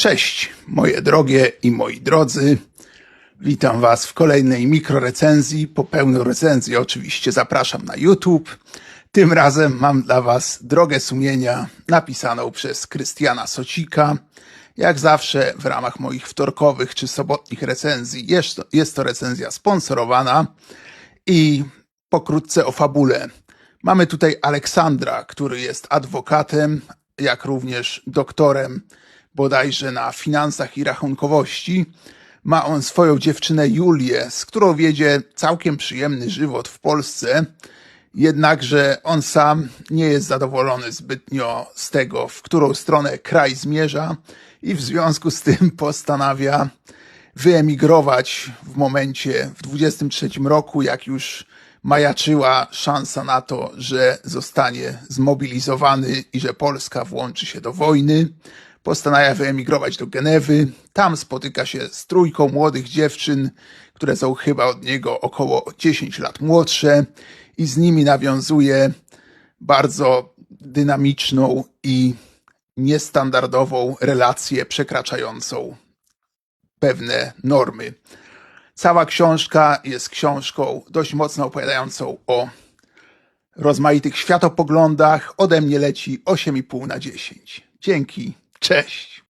Cześć, moje drogie i moi drodzy. Witam Was w kolejnej mikrorecenzji. Po pełną recenzję oczywiście zapraszam na YouTube. Tym razem mam dla Was drogę sumienia napisaną przez Krystiana Socika. Jak zawsze w ramach moich wtorkowych czy sobotnich recenzji jest to, jest to recenzja sponsorowana i pokrótce o fabule. Mamy tutaj Aleksandra, który jest adwokatem, jak również doktorem bodajże na finansach i rachunkowości. Ma on swoją dziewczynę Julię, z którą wiedzie całkiem przyjemny żywot w Polsce. Jednakże on sam nie jest zadowolony zbytnio z tego, w którą stronę kraj zmierza i w związku z tym postanawia wyemigrować w momencie w 23 roku, jak już majaczyła szansa na to, że zostanie zmobilizowany i że Polska włączy się do wojny. Postanawia wyemigrować do Genewy. Tam spotyka się z trójką młodych dziewczyn, które są chyba od niego około 10 lat młodsze i z nimi nawiązuje bardzo dynamiczną i niestandardową relację przekraczającą pewne normy. Cała książka jest książką dość mocno opowiadającą o rozmaitych światopoglądach. Ode mnie leci 8,5 na 10. Dzięki, cześć.